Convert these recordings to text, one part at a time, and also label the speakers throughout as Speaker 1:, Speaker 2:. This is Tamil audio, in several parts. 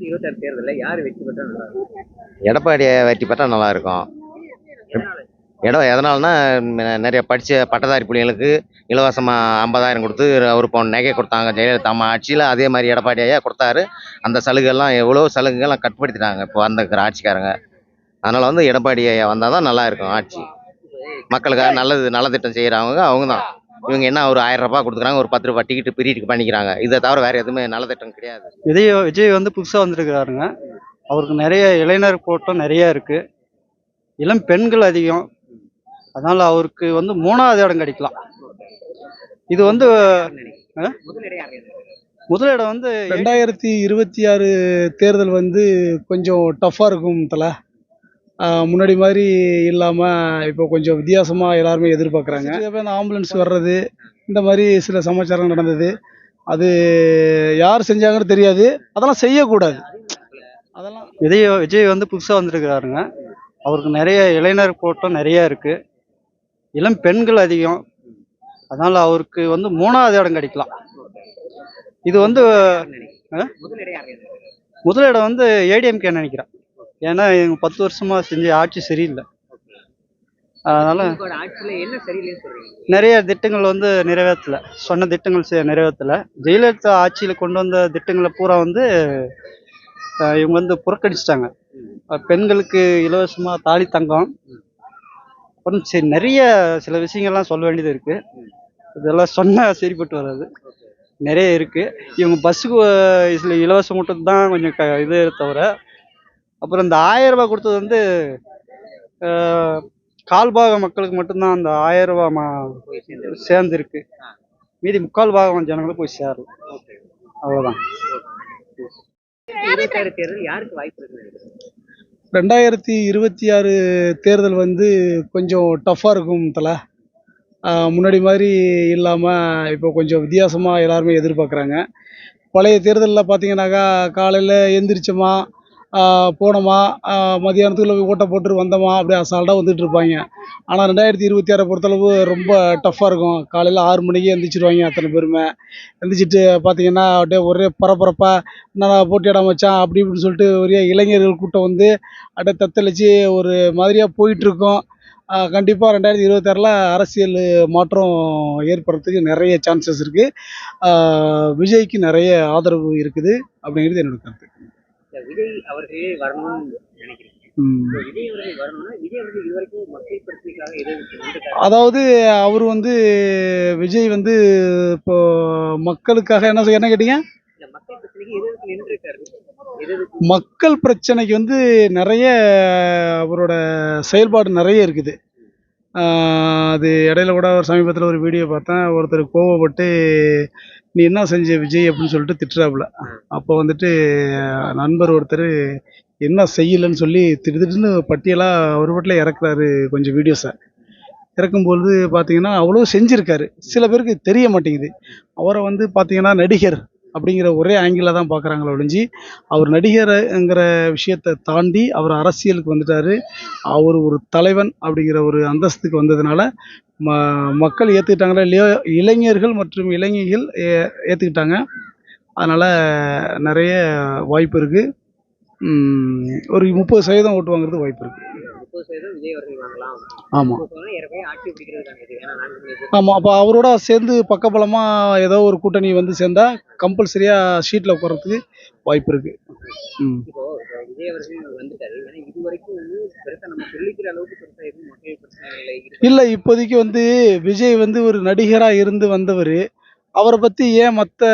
Speaker 1: ரெண்டாயிரத்தி இருபத்தி ஆறு தேர்தலில் யார் வெற்றி பெற்றா நல்லா இருக்கும்?
Speaker 2: எடப்பாடியை வெற்றி பெற்றால் நல்லா இருக்கும். இடம் எதனால்னா நிறைய படித்த பட்டதாரி பிள்ளைங்களுக்கு இலவசமாக ஐம்பதாயிரம் கொடுத்து ஒரு பவுன் நகை கொடுத்தாங்க ஜெயலலிதா அம்மா ஆட்சியில். அதே மாதிரி எடப்பாடி ஐயா கொடுத்தாரு. அந்த சலுகைலாம் எவ்வளோ சலுகைகள்லாம் கட்டுப்படுத்திட்டாங்க இப்போ வந்திருக்கிற ஆட்சிக்காரங்க. அதனால் வந்து எடப்பாடி ஐயா வந்தால் தான் நல்லா இருக்கும் ஆட்சி. மக்களுக்காக நல்லது நலத்திட்டம் செய்கிறவங்க அவங்க தான் இவங்க என்ன ஒரு ஆயிரம் ரூபாய் கொடுக்குறாங்க ஒரு பத்து ரூபாய் டிக்கெட் பிரிட்டுக்கு பண்ணிக்கிறாங்க. இதை தவிர வேறு எதுவுமே நலத்திட்டம் கிடையாது.
Speaker 3: விஜய் விஜய் வந்து புதுசாக வந்திருக்கிறாருங்க. அவருக்கு நிறைய இளைஞர் கூட்டம் நிறைய இருக்கு. இளம் பெண்கள் அதிகம். அதனால அவருக்கு வந்து மூணாவது இடம் கிடைக்கலாம். இது வந்து?
Speaker 1: முதலிடம்
Speaker 3: வந்து
Speaker 4: ரெண்டாயிரத்தி இருபத்தி ஆறு தேர்தல் வந்து கொஞ்சம் டஃப்பாக இருக்கும் தல. முன்னாடி மாதிரி இல்லாமல் இப்போ கொஞ்சம் வித்தியாசமாக எல்லாருமே எதிர்பார்க்குறாங்க. இந்த ஆம்புலன்ஸ் வர்றது இந்த மாதிரி சில சமாச்சாரம் நடந்தது. அது யார் செஞ்சாங்கன்னு தெரியாது. அதெல்லாம் செய்யக்கூடாது. அதெல்லாம்
Speaker 3: விஜய் விஜய் வந்து புதுசாக வந்திருக்கிறாருங்க. அவருக்கு நிறைய இளைஞர் கூட்டம் நிறைய இருக்கு. இளம் பெண்கள் அதிகம். அதனால அவருக்கு வந்து மூணாவது இடம் கிடைக்கலாம். இது வந்து
Speaker 1: முதலிடம்
Speaker 3: வந்து ஏடிஎம்கே நினைக்கிறேன். ஏன்னா இவங்க பத்து வருஷமா செஞ்ச ஆட்சி சரியில்லை. அதனால நிறைய திட்டங்கள் வந்து நிறைவேற்றல. சொன்ன திட்டங்கள் நிறைவேற்றல. ஜெயலலிதா ஆட்சியில் கொண்டு வந்த திட்டங்களை பூரா வந்து இவங்க வந்து புறக்கணிச்சிட்டாங்க. பெண்களுக்கு இலவசமாக தாலி தங்கம். அப்புறம் சரி நிறைய சில விஷயங்கள்லாம் சொல்ல வேண்டியது இருக்கு. இதெல்லாம் சொன்னா சரிப்பட்டு வராது. நிறைய இருக்கு. இவங்க பஸ்ஸுக்கு இதில் இலவசம் மட்டும் தான் கொஞ்சம் க இது தவிர அப்புறம் இந்த ஆயிரம் ரூபாய் கொடுத்தது வந்து அஹ், கால் பாக மக்களுக்கு மட்டும்தான் அந்த ஆயிரம் ரூபாய் மா- சேர்ந்துருக்கு. மீதி முக்கால் பாகம் ஜனங்களுக்கு போய் சேரல. அவ்வளோதான்
Speaker 4: ரெண்டாயிரத்தி இருபத்தி ஆறு தேர்தல் வந்து கொஞ்சம் டஃப்பாக இருக்கும் தல. முன்னாடி மாதிரி இல்லாமல் இப்போ கொஞ்சம் வித்தியாசமாக எல்லாருமே எதிர்பார்க்குறாங்க. பழைய தேர்தலில் பார்த்தீங்கன்னாக்கா காலையில் எந்திரிச்சோமா போனோமா? மதியானத்துக்குள்ளே போய் ஓட்டை போட்டு வந்தோமா? அப்படியே அசால்ட்டாக வந்துட்டு இருப்பாங்க. ஆனால் ரெண்டாயிரத்தி இருபத்தி ஆறை பொறுத்தளவு ரொம்ப டஃப்பாக இருக்கும். காலையில் ஆறு மணிக்கு எந்திரிச்சிருவாங்க அத்தனை பேருமே. எந்திரிச்சிட்டு பார்த்தீங்கன்னா அப்படியே ஒரே பரபரப்பாக என்னடா போட்டியிட வச்சான் அப்படி இப்படின்னு சொல்லிட்டு ஒரே இளைஞர்கள் கூட்டம் வந்து அப்படியே தத்தளிச்சு ஒரு மாதிரியாக போயிட்டுருக்கோம். கண்டிப்பாக ரெண்டாயிரத்தி இருபத்தாறில் அரசியல் மாற்றம் ஏற்படுறதுக்கு நிறைய சான்சஸ் இருக்குது விஜய்க்கு நிறைய ஆதரவு இருக்குது அப்படிங்கிறது என்னோட கருத்து.
Speaker 1: விஜய் அவர்களே வரணும்னு நினைக்கிறேன்?
Speaker 4: அதாவது அவர் வந்து விஜய் வந்து இப்போ மக்களுக்காக என்ன என்ன கேட்டீங்க?
Speaker 1: மக்கள் பிரச்சனைக்கு
Speaker 4: வந்து நிறைய அவரோட செயல்பாடு நிறைய இருக்குது. அது இடையில கூட ஒரு சமீபத்தில் ஒரு வீடியோ பார்த்தேன். ஒருத்தர் கோவப்பட்டு நீ என்ன செஞ்ச விஜய் அப்படின்னு சொல்லிட்டு திட்டுறாப்புல. அப்போ வந்துட்டு நண்பர் ஒருத்தர் என்ன செய்யலைன்னு சொல்லி திடுதிடுன்னு பட்டியலாக ஒரு வீட்டில் இறக்குறாரு கொஞ்சம் வீடியோஸை இறக்கும்பொழுது பார்த்தீங்கன்னா அவ்வளோ செஞ்சுருக்காரு. சில பேருக்கு தெரிய மாட்டேங்குது. அவரை வந்து பார்த்தீங்கன்னா நடிகர். அப்படிங்கிற ஒரே ஆங்கிளில் தான் பார்க்குறாங்களே ஒழிஞ்சு அவர் நடிகருங்கிற விஷயத்தை தாண்டி அவர் அரசியலுக்கு வந்துட்டார். அவர் ஒரு தலைவன் அப்படிங்கிற ஒரு அந்தஸ்துக்கு வந்ததுனால ம மக்கள் ஏற்றுக்கிட்டாங்களா இல்லையோ இளைஞர்கள் மற்றும் இளைஞர்கள் ஏ ஏற்றுக்கிட்டாங்க அதனால் நிறைய வாய்ப்பு இருக்குது ஒரு முப்பது சதவீதம் ஓட்டு வாங்குறது வாய்ப்பு இருக்குது ஆமாம் ஆமாம் அப்போ அவரோட சேர்ந்து பக்கபலமாக ஏதோ ஒரு கூட்டணி வந்து சேர்ந்தா கம்பல்சரியாக ஷீட்டில் உட்காரத்துக்கு வாய்ப்பு இருக்குது ம். இல்லை. இப்போதைக்கு வந்து விஜய் வந்து ஒரு நடிகராக இருந்து வந்தவர். அவரை பற்றி ஏன் மற்ற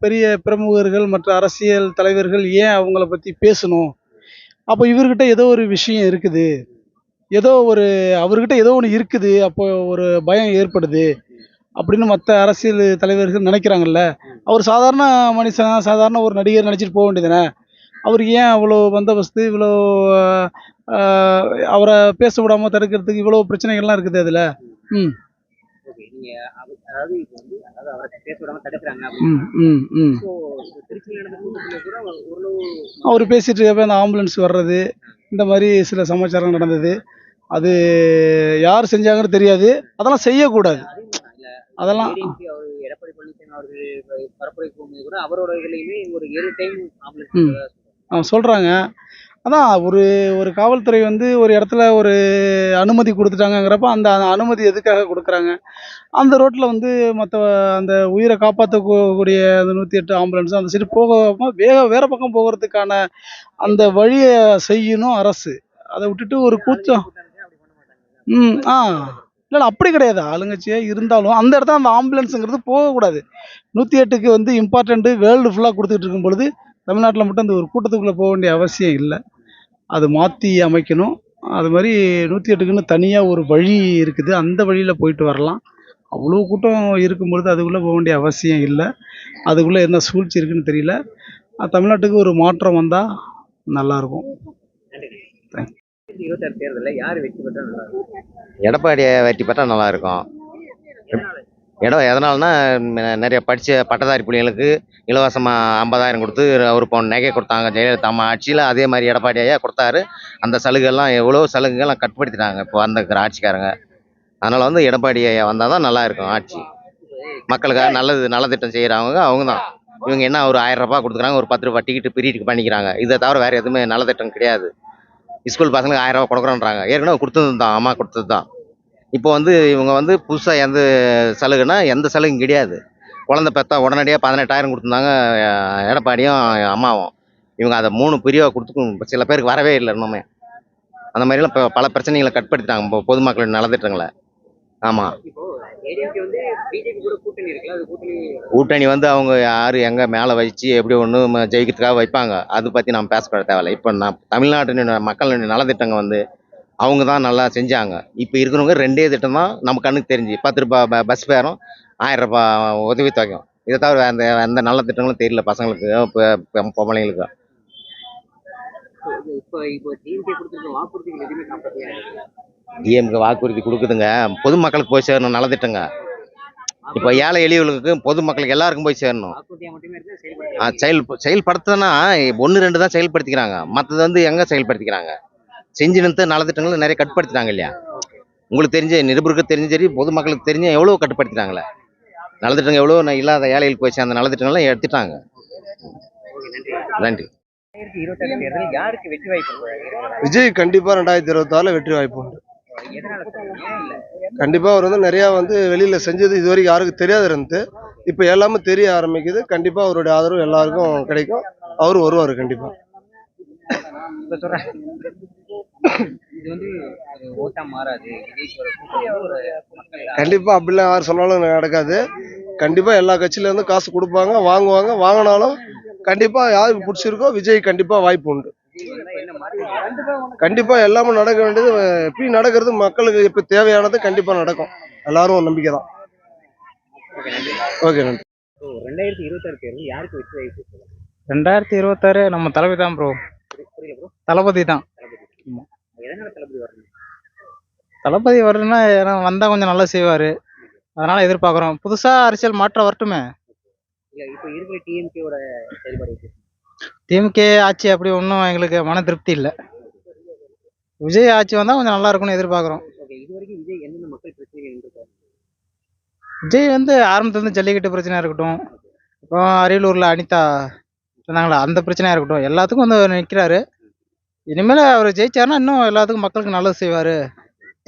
Speaker 4: பெரிய பிரமுகர்கள் மற்ற அரசியல் தலைவர்கள் ஏன் அவங்கள பற்றி பேசணும்? அப்போ இவர்கிட்ட ஏதோ ஒரு விஷயம் இருக்குது. ஏதோ ஒரு அவர்கிட்ட ஏதோ ஒன்று இருக்குது. அப்போ ஒரு பயம் ஏற்படுது. அப்படின்னு மற்ற அரசியல் தலைவர்கள் நினைக்கிறாங்கல்ல. அவர் சாதாரண மனுஷன் சாதாரண ஒரு நடிகர் நடிச்சிட்டு போக வேண்டியதுதானே? அவருக்கு ஏன் அவ்வளோ பந்தோபஸ்து இவ்வளோ அவரை பேச விடாமல் தடுக்கிறதுக்கு இவ்வளோ பிரச்சனைகள்லாம் இருக்குது அதில்? ம்.
Speaker 1: அதாவது இப்போ வந்து அதாவது அவரை பேச விடாம தடுக்கிறாங்க திருச்சியில் நடந்த கூட்டத்தில் கூட அவர் ஓரளவு
Speaker 4: அவர் பேசிட்டு இருக்கப்ப அந்த ஆம்புலன்ஸ் வர்றது இந்த மாதிரி சில சமாச்சாரம் நடந்தது. அது யார் செஞ்சாங்கன்னு தெரியாது. அதெல்லாம் செய்யக்கூடாது. அதெல்லாம்
Speaker 1: எடப்பாடி பழனிசாமி அவர்கள் பரப்புரை போகும்போது கூட அவரோட இதுலயுமே ஒரு ஏழு டைம். ஆம்புலன்ஸ்
Speaker 4: அவங்க சொல்கிறாங்க அதான் ஒரு ஒரு காவல்துறை வந்து ஒரு இடத்துல ஒரு அனுமதி கொடுத்துட்டாங்கங்கிறப்ப அந்த அனுமதி எதுக்காக கொடுக்குறாங்க? அந்த ரோட்டில் வந்து மற்ற அந்த உயிரை காப்பாற்றக்கூடிய அந்த நூற்றி எட்டு ஆம்புலன்ஸ் அந்த சைடு போகாமல் வேக வேறு பக்கம் போகிறதுக்கான அந்த வழியை செய்யணும் அரசு. அதை விட்டுட்டு ஒரு கூச்சம். ம் ஆ. இல்லை அப்படி கிடையாது. ஆளுங்கட்சியாக இருந்தாலும் அந்த இடத்துல அந்த ஆம்புலன்ஸுங்கிறது போகக்கூடாது. நூற்றி எட்டுக்கு வந்து இம்பார்ட்டண்ட்டு வேர்ல்டு ஃபுல்லாக கொடுத்துட்டு இருக்கும் பொழுது தமிழ்நாட்டில் மட்டும் அந்த ஒரு கூட்டத்துக்குள்ளே போக வேண்டிய அவசியம் இல்லை. அது மாற்றி அமைக்கணும். அது மாதிரி நூற்றி எட்டுக்குன்னு தனியாக ஒரு வழி இருக்குது. அந்த வழியில் போயிட்டு வரலாம். அவ்வளோ கூட்டம் இருக்கும் பொழுது அதுக்குள்ளே போக வேண்டிய அவசியம் இல்லை. அதுக்குள்ளே என்ன சூழ்ச்சி இருக்குன்னு தெரியல. தமிழ்நாட்டுக்கு ஒரு மாற்றம் வந்தால் நல்லாயிருக்கும்
Speaker 1: இருபத்தாறு தேர்தலில் யார் வெற்றி பெற்றா நல்லா இருக்கும்?
Speaker 2: எடப்பாடியை வெற்றி பெற்றால் நல்லா இருக்கும். இடம் எதனால்னா நிறைய படித்த பட்டதாரி பிள்ளைங்களுக்கு இலவசமாக ஐம்பதாயிரம் கொடுத்து ஒரு பவுன் நகை கொடுத்தாங்க ஜெயலலிதா அம்மா ஆட்சியில். அதே மாதிரி எடப்பாடி ஐயா கொடுத்தாரு. அந்த சலுகைலாம் எவ்வளோ சலுகைகள்லாம் கட்டுப்படுத்தினாங்க இப்போ அந்த ஆட்சிக்காரங்க. அதனால் வந்து எடப்பாடி ஐயா வந்தால் தான் நல்லா இருக்கும் ஆட்சி. மக்களுக்காக நல்லது நலத்திட்டம் செய்கிறவங்க அவங்க தான். இவங்க என்ன ஒரு ஆயிரம் ரூபாய் கொடுக்குறாங்க ஒரு பத்து ரூபாய் டிக்கெட்டு பீரியடுக்கு பண்ணிக்கிறாங்க. இதை தவிர வேறு எதுவுமே நலத்திட்டம் கிடையாது. ஸ்கூல் பசங்களுக்கு ஆயிரம் கொடுக்குறோன்றாங்க. ஏற்கனவே கொடுத்தது தான் அம்மா கொடுத்தது தான். இப்போ வந்து இவங்க வந்து புதுசாக எந்த சலுகைனா எந்த சலுகையும் கிடையாது. குழந்தை பெற்றா உடனடியாக பதினெட்டாயிரம் கொடுத்துருந்தாங்க எடப்பாடியும் அம்மாவும். இவங்க அதை மூணு பிரிவாக கொடுத்து சில பேருக்கு வரவே இல்லை இன்னுமே. அந்த மாதிரிலாம் இப்போ பல பிரச்சனைகளை கட்படுத்திட்டாங்க இப்போ பொதுமக்களின் நலத்திட்டங்களை. ஆமாம்
Speaker 1: கூட்டணி
Speaker 2: வந்து அவங்க யார் எங்கே மேலே வச்சு எப்படி ஒன்று ஜெயிக்கிறதுக்காக வைப்பாங்க. அதை பற்றி நம்ம பேசக்கூட தேவையில்ல. இப்போ நான் தமிழ்நாட்டின் மக்களின் நலத்திட்டங்கள் வந்து அவங்க தான் நல்லா செஞ்சாங்க. இப்போ இருக்கிறவங்க ரெண்டே திட்டம் தான் நம்ம கண்ணுக்கு தெரிஞ்சு. பத்து ரூபாய் ப- பஸ் ஃபேரும் ஆயிரம் ரூபாய் உதவி தொகையும். இதை தவிர அந்த எந்த நல்ல திட்டங்களும் தெரியல பசங்களுக்கு இப்போ பொம்பளைங்களுக்கு
Speaker 1: டிஎம்கே
Speaker 2: வாக்குறுதி கொடுக்குதுங்க. பொதுமக்களுக்கு போய் சேரணும் நலத்திட்டங்க இப்போ ஏழை எளியவர்களுக்கு பொதுமக்களுக்கு எல்லாருக்கும் போய் சேரணும். செயல் செயல்படுத்தினா ஒன்று ரெண்டு தான் செயல்படுத்திக்கிறாங்க. மற்றது வந்து எங்கே செயல்படுத்திக்கிறாங்க? செஞ்சு நலத்திட்டங்களை நிறைய கட்டுப்படுத்திட்டாங்க இல்லையா? உங்களுக்கு தெரிஞ்ச நிருபருக்கு தெரிஞ்ச சரி பொதுமக்களுக்கு தெரிஞ்ச எவ்வளோ கட்டுப்படுத்திட்டாங்களே. நலத்திட்டங்கள் எவ்வளோ நான் இல்லாத ஏழைகளுக்கு போய் அந்த நலத்திட்டங்கள்லாம் எடுத்துட்டாங்க. நன்றி.
Speaker 5: விஜய் கண்டிப்பா ரெண்டாயிரத்தி இருபத்தாறுல வெற்றி வாய்ப்பு உண்டு. கண்டிப்பா அவர் வந்து நிறைய வந்து வெளியில செஞ்சது இது வரைக்கும் யாருக்கும் தெரியாது இருந்து இப்ப எல்லாமே தெரிய ஆரம்பிக்குது. கண்டிப்பா அவருடைய ஆதரவு எல்லாருக்கும் கிடைக்கும். அவரும் வருவார் கண்டிப்பா.
Speaker 1: இப்ப சொல்றேன். இது வந்து ஒரு ஓட்டா மாறாது.
Speaker 5: கண்டிப்பா அப்படிலாம் யார் சொன்னாலும் நடக்காது. கண்டிப்பா எல்லா கட்சியில இருந்து காசு கொடுப்பாங்க வாங்குவாங்க வாங்கினாலும் கண்டிப்பா யாருக்கு பிடிச்சிருக்கோ விஜய் கண்டிப்பா வாய்ப்பு உண்டு. கண்டிப்பா எல்லாமே நடக்க வேண்டியது எப்படி நடக்கிறது மக்களுக்கு இப்ப தேவையானது கண்டிப்பா நடக்கும். எல்லாரும் நம்பிக்கை தான். ஓகே நன்றி.
Speaker 1: ரெண்டாயிரத்தி இருபத்தாறு தேர்தல் யாருக்கு வெற்றி வாய்ப்பு?
Speaker 6: ரெண்டாயிரத்தி இருபத்தாறு நம்ம தளபதி தான் ப்ரோ தளபதி தான்.
Speaker 1: தளபதி.
Speaker 6: வரணும்னா ஏன்னா வந்தால் கொஞ்சம் நல்லா செய்வார். அதனால் எதிர்பார்க்குறோம். புதுசாக அரசியல் மாற்றம் வரட்டுமே? திமுக ஆட்சி அப்படி ஒன்றும் எங்களுக்கு மன திருப்தி இல்லை. விஜய் ஆட்சி வந்தால் கொஞ்சம் நல்லா இருக்கும்னு எதிர்பார்க்குறோம்.
Speaker 1: விஜய்
Speaker 6: வந்து ஆரம்பத்துலேருந்து ஜல்லிக்கட்டு பிரச்சனையாக இருக்கட்டும். அப்புறம் அரியலூரில் அனிதா சொன்னாங்களா அந்த பிரச்சனையாக இருக்கட்டும். எல்லாத்துக்கும் வந்து நிற்கிறாரு இனிமேல் அவர் ஜெயிச்சாருன்னா இன்னும் எல்லாத்துக்கும் மக்களுக்கு நல்லது செய்வார்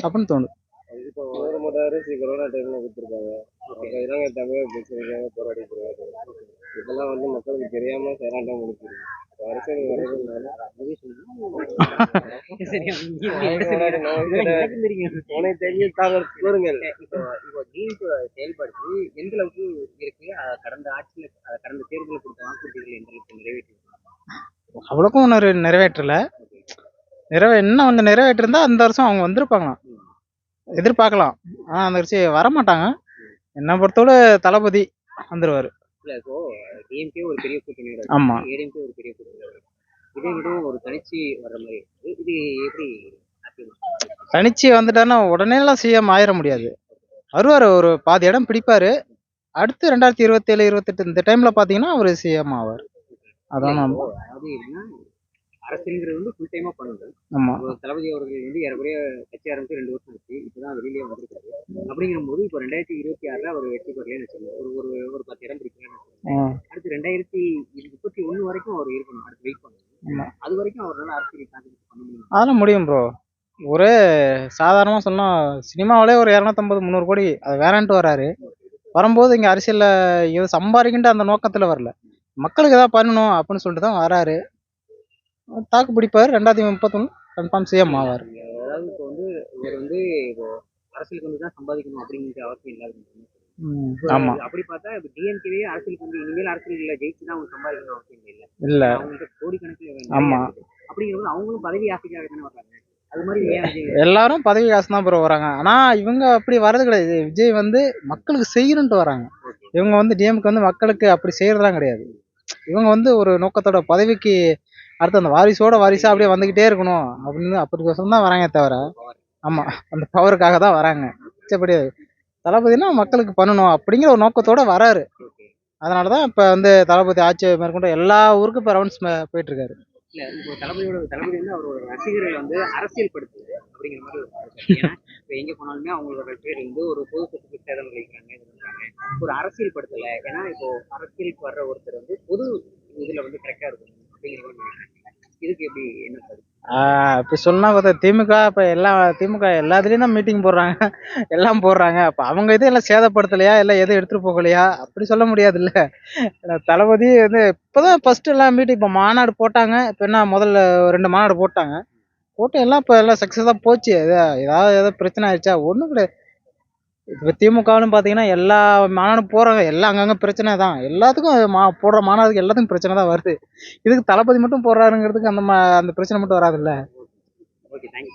Speaker 6: அப்படின்னு தோணுது.
Speaker 1: இப்போ
Speaker 5: அரிசி கொரோனா டைம்ல கொடுத்துருக்காங்க. பிரச்சனைக்காக போராடி இதெல்லாம் வந்து மக்களுக்கு தெரியாம சேராட்டம் முடிச்சிருக்கு.
Speaker 1: இப்போ இப்போ டிஎம்கே செயல்பாடு எந்த அளவுக்கு இருக்கு கடந்த ஆட்சியில கடந்த தேர்தலில் கொடுத்த வாக்குறுதிகள் எந்த அளவுக்கு நிறைவேற்றி
Speaker 6: அவ்வளோக்கும் ஒன்றும் நிறைவேற்றலை. நிறைவே இன்னும் கொஞ்சம் நிறைவேற்றிருந்தா அந்த வருஷம் அவங்க வந்திருப்பாங்களாம். எதிர்பார்க்கலாம். ஆனால் அந்த வருஷம் வரமாட்டாங்க. என்னை பொறுத்தவரை தளபதி வந்துடுவார்
Speaker 1: இல்ல இப்போ டிஎம்கே ஒரு பெரிய கூட்டணியோட
Speaker 6: ஆமா.
Speaker 1: ஏடிஎம்கே ஒரு பெரிய கூட்டணியோட. இதே விட ஒரு தனிச்சு வர்ற மாதிரி. இது எப்படி?
Speaker 6: தனிச்சு வந்துட்டாருன்னா உடனேலாம் சிஎம் ஆயிட முடியாது வருவார் ஒரு பாதி இடம் பிடிப்பார் அடுத்து ரெண்டாயிரத்தி இருபத்தேழு இருபத்தெட்டு இந்த டைமில் பார்த்தீங்கன்னா அவர் சிஎம் ஆவார் அதான்
Speaker 1: அதாவது அரசியல்ங்கிறது வந்து ஃபுல் டைமா இப்போ தளபதி அவர்கள் வந்து ஏறக்குறைய கட்சி ஆரம்பிச்சு ரெண்டு வருஷம் ஆச்சு. இப்பதான் வெளியிலே வந்திருக்காரு. அப்படிங்கிற போது இப்போ ரெண்டாயிரத்தி இருபத்தி ஆறுல அவர் வெற்றி பெறலன்னு வச்சுக்கோங்க ஒரு ஒரு ஒரு பத்து இடம் பிடிக்கலன்னு அடுத்து ரெண்டாயிரத்தி முப்பத்தி ஒண்ணு வரைக்கும் அவர் இருக்கணும். அடுத்து வெயிட் பண்ணணும். அது வரைக்கும் அவரால் அரசியல் கான்ட்ரிபியூட் பண்ண முடியும்?
Speaker 6: அதெல்லாம் முடியும் ப்ரோ ஒரு சாதாரணமாக சொன்னால் சினிமாவிலே ஒரு இரநூத்தம்பது முந்நூறு கோடி அது வேணான்ட்டு வராரு. வரும்போது இங்கே அரசியலில் இது சம்பாதிக்கின்ற அந்த நோக்கத்தில் வரல. மக்களுக்கு ஏதாவது பண்ணணும் அப்படின்னு சொல்லிட்டு தான் வராரு. தாக்கு பிடிப்பார். ரெண்டாயிரத்தி முப்பத்தொன்று கன்ஃபார்ம் சிஎம் ஆவார்.
Speaker 1: அதாவது இப்போ வந்து இவர் வந்து இப்போ அரசியலுக்கு வந்து தான் சம்பாதிக்கணும் அப்படிங்கிற அவசியம் இல்லாத
Speaker 6: ஆமாம்
Speaker 1: அப்படி பார்த்தா இப்போ டிஎம்கேவே அரசியலுக்கு வந்து இனிமேல் அரசியல் ஜெயிச்சு தான் அவங்க சம்பாதிக்கணும் அவசியம் இல்லை.
Speaker 6: இல்லை.
Speaker 1: அவங்களுக்கு கோடிக்கணக்கில்
Speaker 6: ஆமா.
Speaker 1: அப்படிங்கிறது அவங்களும் பதவி ஆசைக்காக தானே வர்றாங்க.
Speaker 6: எல்லாரும் பதவி காசு தான் ப்ரோ வராங்க ஆனால் இவங்க அப்படி வர்றது கிடையாது. விஜய் வந்து மக்களுக்கு செய்யணுன்ட்டு வராங்க இவங்க வந்து டிஎம்க்கு வந்து மக்களுக்கு அப்படி செய்யறதுலாம் கிடையாது. இவங்க வந்து ஒரு நோக்கத்தோட பதவிக்கு அடுத்து அந்த வாரிசோட வாரிசா அப்படியே வந்துக்கிட்டே இருக்கணும் அப்படின்னு அப்படிக்கோசரம் தான் வராங்க தவிர ஆமாம் அந்த பவருக்காக தான் வராங்க. மிச்சப்படி தளபதினா மக்களுக்கு பண்ணணும் அப்படிங்கிற ஒரு நோக்கத்தோட வராரு. அதனால தான் இப்போ வந்து தளபதி ஆட்சி மேற்கொண்டு எல்லா ஊருக்கும் இப்போ ரவுண்ட்ஸ் போயிட்டு இருக்காரு
Speaker 1: இப்போ தளபதியோட தளபதி வந்து அவரோட ரசிகர்களை வந்து அரசியல் படுத்துது அப்படிங்கிற மாதிரி இப்போ எங்கே போனாலுமே அவங்களோட பேர் வந்து ஒரு பொது சொத்துக்கு சேதம் விளைவிக்கிறாங்க ஒரு அரசியல் படுத்தலை. ஏன்னா இப்போ அரசியலுக்கு வர்ற ஒருத்தர் வந்து பொது இதில் வந்து கரெக்டாக இருக்கணும். இதுக்கு எப்படி என்ன
Speaker 6: இப்போ சொன்னா பார்த்தா திமுக இப்போ எல்லா திமுக எல்லாத்துலேயும் தான் மீட்டிங் போடுறாங்க. எல்லாம் போடுறாங்க. அப்போ அவங்க இது எல்லாம் சேதப்படுத்தலையா? இல்லை எதுவும் எடுத்துகிட்டு போகலையா? அப்படி சொல்ல முடியாதுல்ல. ஏன்னா தளபதி வந்து இப்போ தான் ஃபஸ்ட்டு எல்லாம் மீட்டிங் இப்போ மாநாடு போட்டாங்க. இப்போ என்ன முதல்ல ரெண்டு மாநாடு போட்டாங்க. போட்டு எல்லாம் இப்போ எல்லாம் சக்ஸஸாக போச்சு. எதா ஏதாவது ஏதாவது பிரச்சனை ஆயிடுச்சா? ஒன்றும் கிடையாது. இப்போ திமுகன்னு பார்த்தீங்கன்னா எல்லா மாநாடும் போகிறாங்க எல்லாம் அங்கங்கே பிரச்சனை தான். எல்லாத்துக்கும் மா போடுற மாநாடுக்கு எல்லாத்துக்கும் பிரச்சனை தான் வருது. இதுக்கு தளபதி மட்டும் போடுறாருங்கிறதுக்கு அந்த மா அந்த பிரச்சனை மட்டும் வராதுல்ல?
Speaker 1: Okay thank you